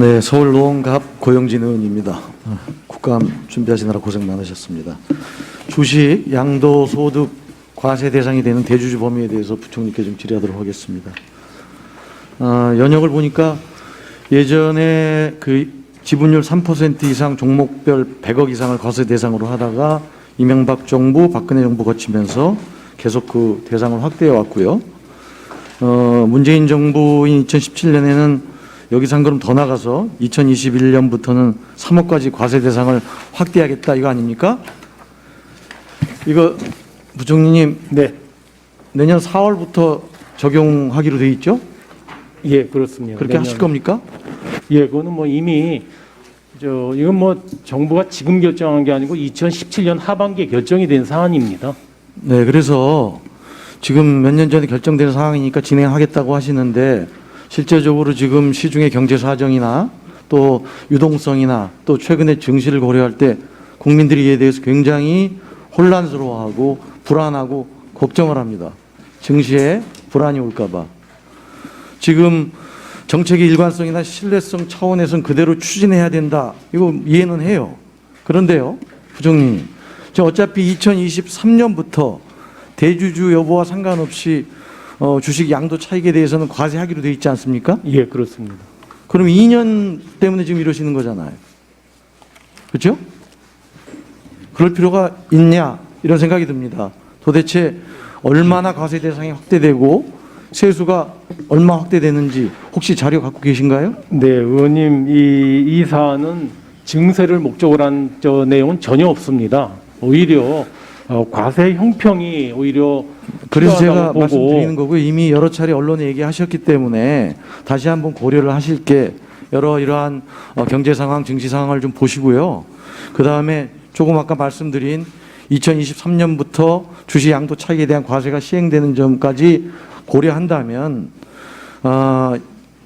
네, 서울 노원갑 고영진 의원입니다. 국감 준비하시느라 고생 많으셨습니다. 주식, 양도 소득 과세 대상이 되는 대주주 범위에 대해서 부총리께 좀 질의하도록 하겠습니다. 아, 연역을 보니까 예전에 그 지분율 3% 이상 종목별 100억 이상을 과세 대상으로 하다가 이명박 정부, 박근혜 정부 거치면서 계속 그 대상을 확대해 왔고요. 어, 문재인 정부인 2017년에는 여기서 한 걸음 더 나가서 2021년부터는 3억까지 과세 대상을 확대하겠다 이거 아닙니까? 이거 부총리님 네, 내년 4월부터 적용하기로 돼 있죠? 예, 그렇습니다. 그렇게 하실 겁니까? 예, 그거는 뭐 이미 저 이건 뭐 정부가 지금 결정한 게 아니고 2017년 하반기에 결정이 된 사안입니다. 네, 그래서 지금 몇 년 전에 결정된 상황이니까 진행하겠다고 하시는데 실제적으로 지금 시중의 경제 사정이나 또 유동성이나 또 최근의 증시를 고려할 때 국민들이 이에 대해서 굉장히 혼란스러워하고 불안하고 걱정을 합니다. 증시에 불안이 올까봐. 지금 정책의 일관성이나 신뢰성 차원에서는 그대로 추진해야 된다. 이거 이해는 해요. 그런데요, 저 어차피 2023년부터 대주주 여부와 상관없이 어, 주식 양도 차익에 대해서는 과세하기로 돼 있지 않습니까? 예, 그렇습니다. 그럼 2년 때문에 지금 이러시는 거잖아요. 그렇죠? 그럴 필요가 있냐 이런 생각이 듭니다. 도대체 얼마나 과세 대상이 확대되고 세수가 얼마 확대되는지 혹시 자료 갖고 계신가요? 네, 의원님 이, 이 사안은 증세를 목적으로 한 저 내용은 전혀 없습니다. 오히려 어, 과세 형평이 오히려 그래서 제가 필요하다고 말씀드리는 거고요. 이미 여러 차례 언론에 얘기하셨기 때문에 다시 한번 고려를 하실 게 여러 이러한 어, 경제 상황, 증시 상황을 좀 보시고요. 그 다음에 조금 아까 말씀드린 2023년부터 주식 양도 차익에 대한 과세가 시행되는 점까지 고려한다면 아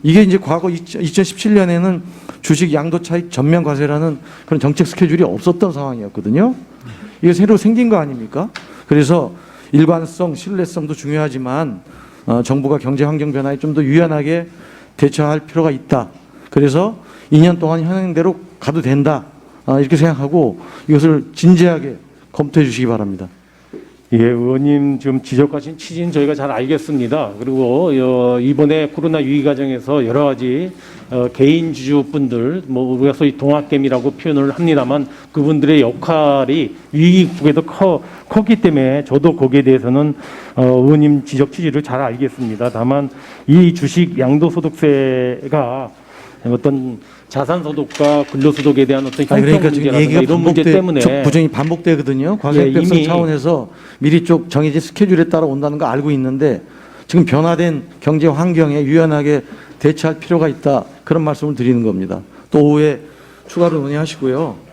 이게 이제 과거 2017년에는 주식 양도 차익 전면 과세라는 그런 정책 스케줄이 없었던 상황이었거든요. 이게 새로 생긴 거 아닙니까? 그래서 일관성, 신뢰성도 중요하지만 어, 정부가 경제 환경 변화에 좀 더 유연하게 대처할 필요가 있다. 그래서 2년 동안 현행대로 가도 된다. 아, 이렇게 생각하고 이것을 진지하게 검토해 주시기 바랍니다. 예, 의원님 지금 지적하신 취지는 저희가 잘 알겠습니다. 그리고 어, 이번에 코로나 위기 과정에서 여러 가지 어, 개인 주주분들, 뭐 우리가 소위 동학개미라고 표현을 합니다만 그분들의 역할이 위기국에도 커, 컸기 때문에 저도 거기에 대해서는 어, 의원님 지적 취지를 잘 알겠습니다. 다만 이 주식 양도소득세가 어떤 자산 소득과 근로 소득에 대한 어떤 아, 형평 그러니까 지금 문제라든가 얘기가 이런 문제 반복돼, 때문에 저- 부정이 반복되거든요. 예, 이미- 차원에서 미리 쪽 정해진 스케줄에 따라 온다는 거 알고 있는데 지금 변화된 경제 환경에 유연하게 대처할 필요가 있다. 그런 말씀을 드리는 겁니다. 또 오후에 추가로 논의하시고요.